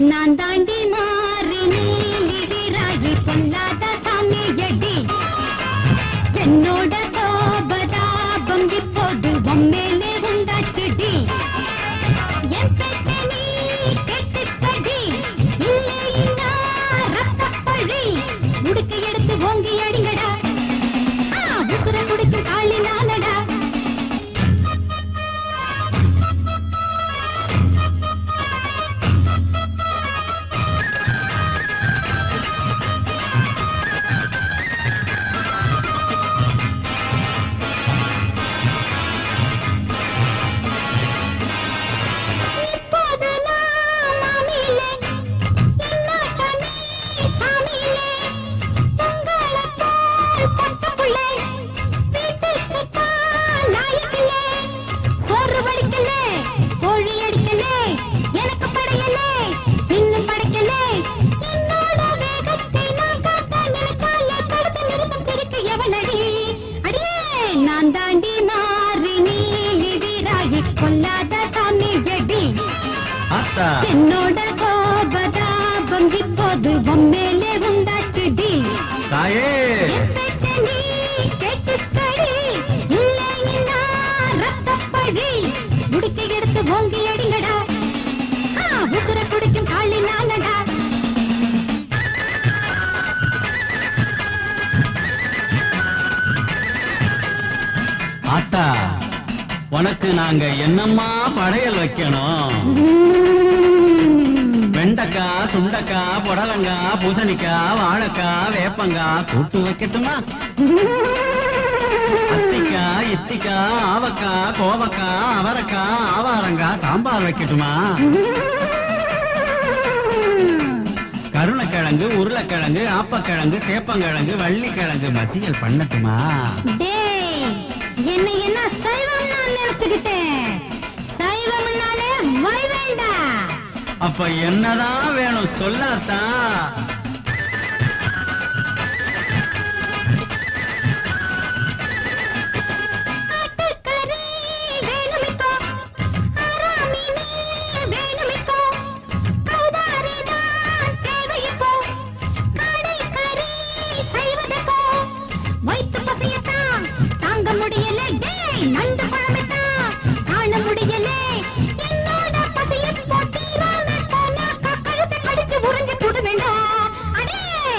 நான் தாண்டி மாறி நீலி வீராயி பொல்லாத சாமி எடி என்னோட நான் தாண்டி மாறி நீலி வீராயி கொல்லாத சாமி எடி என்னோட கோபதாபம் இப்போது உம்மேலே உண்டாச்சுடி. தாயே. உனக்கு நாங்க என்னம்மா படையல் வைக்கணும்? உம். வெண்டைக்காய் சுண்டக்காய் புடலங்காய் பூசணிக்காய் வாழைக்காய் வேப்பங்காய் கூட்டு வைக்கட்டுமா? அத்திக்காய் இத்திக்காய் ஆவக்காய் கோவக்காய் அவரைக்காய் ஆவாரங்காய் சாம்பார் வைக்கட்டுமா? கருணக்கிழங்கு உருளைக்கிழங்கு ஆப்பக்கிழங்கு சேப்பங்கிழங்கு வள்ளிக்கிழங்கு மசியல் பண்ணட்டுமா? என்னை என்ன சைவம் சைவம்னாலே அப்ப என்னதான் வேணும் சொல்லாத்தா? பசியத்தான் தாங்க முடியல. டேய் நண்டு பழமைத்தான்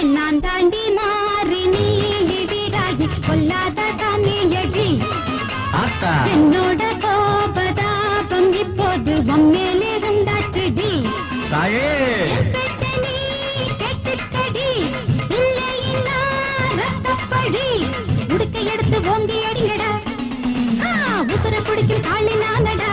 நான் தாண்டி மாறி நீலி வீராகி கொல்லாத சாமி எடி ஆத்தா. என்னோட கோபதாபம் இப்போது உம்மேலே உண்டாச்சுடி தாயே. எடுத்து ஓங்கி அடிங்கடா. உசுர குடிக்கும் காளி நானடா